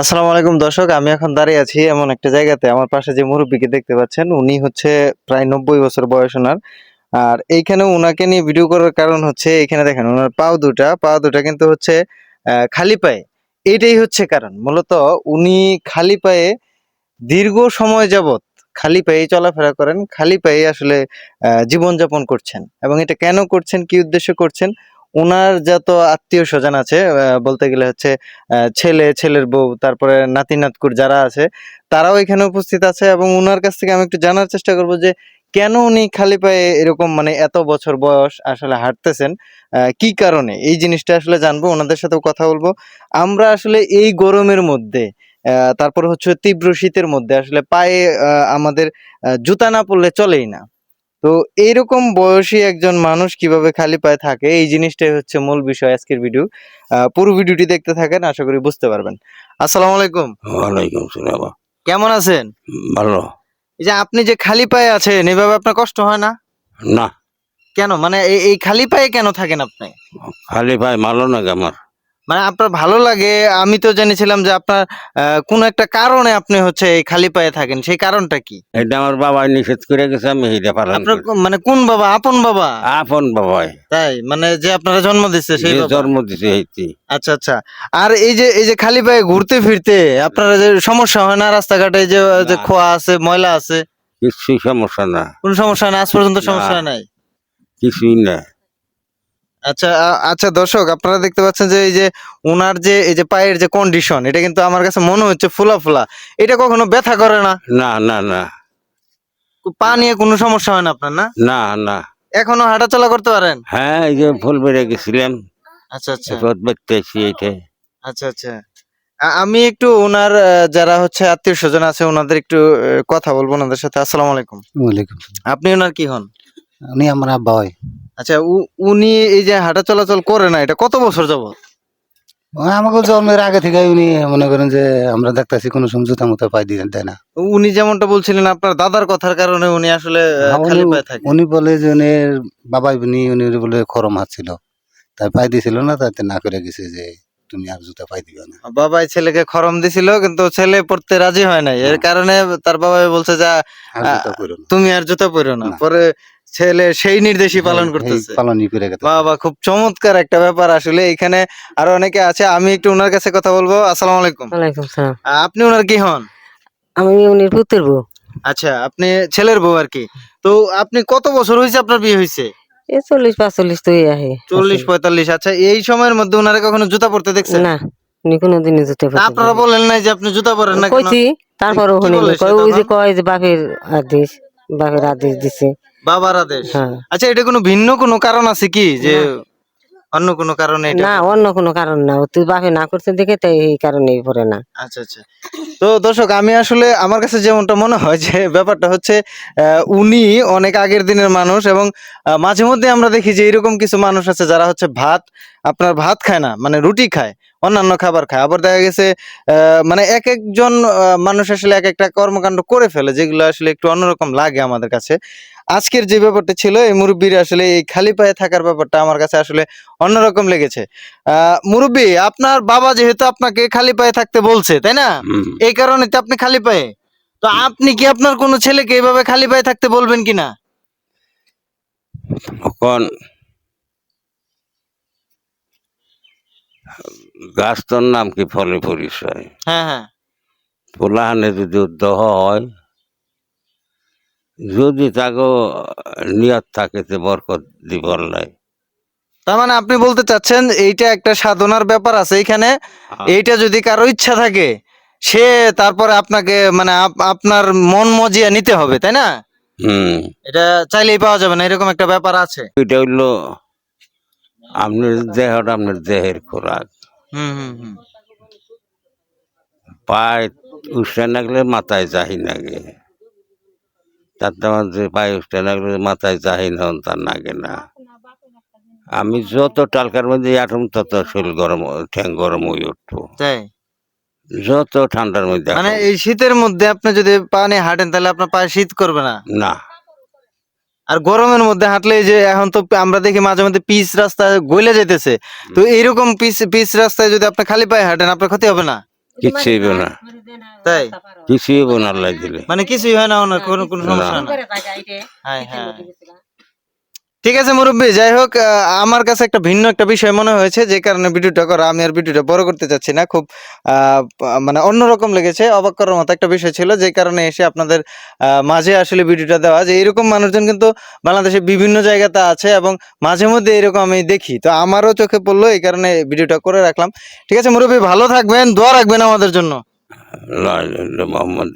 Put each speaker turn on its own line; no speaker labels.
আসসালামু আলাইকুম দর্শক, আমি এখন দাঁড়িয়ে আছি এমন একটা জায়গাতে। আমার পাশে যে মুরব্বীকে দেখতে পাচ্ছেন, উনি হচ্ছে প্রায় নব্বই বছর বয়স ওনার। আর এইখানে উনাকে নিয়ে ভিডিও করার কারণ হচ্ছে এখানে দেখেন, ওনার পাও দুটা পাও দুটা কিন্তু হচ্ছে খালি পায়ে। এইটাই হচ্ছে কারণ। মূলত উনি খালি পায়ে দীর্ঘ সময় যাবত খালি পায়ে চলাফেরা করেন, খালি পায়ে আসলে জীবনযাপন করছেন। এবং এটা কেন করছেন, কি উদ্দেশ্য করছেন ওনার যত আত্মীয় স্বজন আছে বলতে গেলে হচ্ছে ছেলে, ছেলের বউ, তারপরে নাতি, নাতকুর যারা আছে, তারাও এখানে উপস্থিত আছে এবং ওনার কাছ থেকে আমি একটু জানার চেষ্টা করব যে, কেন উনি খালি পায়ে এরকম মানে এত বছর বয়স আসলে হাঁটতেছেন? কি কারণে? এই জিনিসটা আসলে জানব ওনাদের সাথেও কথা বলব। আমরা আসলে এই গরমের মধ্যে তারপর হচ্ছে তীব্র শীতের মধ্যে আসলে পায়ে আমাদের জুতা না পরলে চলেই না। তো এইরকম বয়সী একজন মানুষ কীভাবে খালি পায়ে থাকে এই জিনিসটাই হচ্ছে মূল বিষয় আজকের ভিডিও পুরো ভিডিওটি দেখতে থাকেন আশা করি বুঝতে পারবেন। আসসালামু আলাইকুম।
ওয়ালাইকুম সালাম।
কেমন আছেন?
ভালো।
এই যে আপনি যে খালি পায়ে আছেন এভাবে আপনার কষ্ট হয় না?
না।
কেন? মানে এই- খালি পায়ে কেন থাকেন আপনি?
খালি ভাই ভালো না আমার।
মানে আপনার ভালো লাগে আমি তো জেনেছিলাম যে আপনার কোনো একটা কারণে আপনি হচ্ছে এই খালি পায়ে থাকেন সেই কারণটা কি?
এটা আমার বাবা নিষেধ করে গেছে আমি এটা পালন
আপনার মানে কোন বাবা? আপন বাবা?
আপন বাবা
তাই? মানে যে আপনারা জন্ম দিচ্ছে সেই
জন্ম দিছে হইতি
আচ্ছা আচ্ছা। আর এই যে এই যে খালি পায়ে ঘুরতে ফিরতে আপনারা যে সমস্যা হয় না রাস্তাঘাটে এই যে যে খোয়া আছে ময়লা আছে?
কিছুই সমস্যা না।
কোন সমস্যা নাই? আজ পর্যন্ত সমস্যা নাই?
কিছুই না
আচ্ছা আচ্ছা দর্শক আপনারা দেখতে পাচ্ছেন যে এই যে ওনার যে এই যে পায়ের যে কন্ডিশন এটা কিন্তু আমার কাছে মনে হচ্ছে ফুলা ফুলা। এটা কখনো ব্যথা করে না?
না না না।
পা নিয়ে কোনো সমস্যা হয় না আপনার না?
না না।
এখনও হাঁটাচলা করতে পারেন?
হ্যাঁ এই যে ফুল বেড়ে গেছিলাম
আচ্ছা আচ্ছা।
দেখতেছি এইটা
আচ্ছা আচ্ছা। আমি একটু ওনার যারা হচ্ছে আত্মীয় স্বজন আছে ওনাদের একটু কথা বলব ওনাদের সাথে। আসসালামু আলাইকুম।
ওয়ালাইকুম
আপনি ওনার কি হন?
উনি আমার আব্বা হয়।
আচ্ছা উনি এই যে হাঁটা চলাচল করে না এটা কত বছর যাব
ও আমাকে জন্মের আগে থেকে উনি মনে করেন যে আমরা দেখতেছি কোনো সমঝোতা মতো পাই দিয়ে তাই না।
উনি যেমনটা বলছিলেন আপনার দাদার কথার কারণে উনি আসলে
হ্যাঁ,
খালি পায়ে থাকে।
উনি বলে যে উনি বাবাই উনি উনি বলে খরম হাত ছিল তাই পাই দিছিল না তাতে না করে গেছে যে তুমি আর জুতা পাই দিবে না।
বাবাই ছেলেকে খরম দিছিল কিন্তু ছেলে পড়তে রাজি হয় নাই। এর কারণে তার বাবা বলছে যে তুমি আর জুতা পরো না। পরে ছেলে সেই নির্দেশই পালন করতেছে।
পালনই করে গেছে।
বাবা খুব চমৎকার একটা ব্যাপার আসলে। এখানে আরও অনেকে আছে আমি একটু ওনার কাছে কথা বলব। আসসালামু আলাইকুম।
ওয়ালাইকুম সালাম।
আপনি ওনার কি হন?
আমি উনির পুত্রের বউ।
আচ্ছা আপনি ছেলের বউ আর কি। তো আপনি কত বছর হয়েছে আপনার বিয়ে হয়েছে?
এ চল্লিশ পাঁচচল্লিশ তো আহে।
চল্লিশ পঁয়তাল্লিশ আচ্ছা এই সময়ের মধ্যে ওনারা কখনো জুতা পরতে দেখছেন?
না উনি কোনোদিনই
আপনারা বলেন নাই যে আপনি জুতা পরেন না
কইছি তারপরও কয় ওই যে
তখন?
কয় যে বাপের আদেশ বাপের আদেশ দিছে।
বাবার আদেশ?
হ্যাঁ।
আচ্ছা এটা কোনো ভিন্ন কোনো কারণ আছে কি যে অন্য কোনো কারণে এটা
না অন্য কোনো কারণ না। তুই বাপে না করতে দেখে তাই এই কারণেই পড়ে না।
আচ্ছা আচ্ছা। তো দর্শক আমি আসলে আমার কাছে যেমনটা মনে হয় যে ব্যাপারটা হচ্ছে আহ, উনি অনেক আগের দিনের মানুষ এবং মাঝে মধ্যে আমরা দেখি যে এরকম কিছু মানুষ আছে যারা হচ্ছে ভাত আপনার ভাত খায় না মানে রুটি খায়। অন্যান্য খাবার খায়। আবার দেখা গেছে মানে এক একজন মানুষ আসলে এক একটা কর্মকাণ্ড করে ফেলে যেগুলো আসলে একটু অন্যরকম লাগে আমাদের কাছে। আজকের যে ব্যাপারটা ছিল এই মুরব্বীর আসলে এই খালি পায়ে থাকার ব্যাপারটা আমার কাছে আসলে অন্যরকম লেগেছে। আহ মুরব্বী আপনার বাবা যেহেতু আপনাকে খালি পায়ে থাকতে বলছে তাই না? এই কারণে তো আপনি খালি পায়ে। তো আপনি কি আপনার কোনো ছেলেকে এইভাবে খালি পায়ে থাকতে বলবেন কিনা?
তখন গাছটার নাম কি? ফলে পরিচয়।
হ্যাঁ হ্যাঁ।
পোলাহানে যদি উদ্যোগ হয় যদি তাকে নিয়ত থাকে তো বরকত দিবর নাই
তার মানে আপনি বলতে চাচ্ছেন এইটা একটা সাধনার ব্যাপার আছে এখানে। এইটা যদি কারও ইচ্ছা থাকে সে তারপরে আপনাকে মানে আপ- আপনার মন মজিয়া নিতে হবে তাই না?
হুম।
এটা চাইলেই পাওয়া যাবে না এরকম একটা ব্যাপার আছে।
এটা হইল আপনার দেহটা আপনার দেহের খোরাক। পায়ে উঠতে লাগলে মাথায় যাহি নাগে। তার মধ্যে পায়ে উঠতে লাগলে মাথায় যাহি না তার নাগে না। আমি যত টালকার মধ্যে আটম তত শরীর গরম ঠ্যাং গরম হয়ে উঠবো। যত ঠান্ডার মধ্যে
মানে এই শীতের মধ্যে আপনি যদি পানি হাঁটেন তাহলে আপনার পায়ে শীত করবে না?
না।
আর গরমের মধ্যে হাঁটলে যে এখন তো আমরা দেখি মাঝে মধ্যে পিচ রাস্তা গলে যেতেছে তো এইরকম পিচ পিচ রাস্তায় যদি আপনি খালি পায়ে হাঁটেন আপনার ক্ষতি হবে না?
কিছুই হবে না।
তাই?
কিছুই হইব না আল্লাহ দিলে।
মানে কিছুই হয় না ওনার কোনো কোনো সমস্যা না। হ্যাঁ হ্যাঁ। ঠিক আছে, মুরব্বী, যাই হোক আমার কাছে একটা ভিন্ন একটা বিষয় মনে হয়েছে, যে কারণে ভিডিওটা করা, আমি আর ভিডিওটা বড় করতে চাচ্ছি না, খুব মানে অন্যরকম লেগেছে, অবাক করার মতো একটা বিষয় ছিল, যে কারণে এসে আপনাদের মাঝে আসলে ভিডিওটা দেওয়া যে এরকম মানুষজন কিন্তু বাংলাদেশে বিভিন্ন জায়গাতে আছে এবং মাঝে মধ্যে এরকম আমি দেখি, তো আমারও চোখে পড়ল, এই কারণে ভিডিওটা করে রাখলাম। ঠিক আছে, মুরব্বী, ভালো থাকবেন, দোয়া রাখবেন আমাদের জন্য।
মোহাম্মদ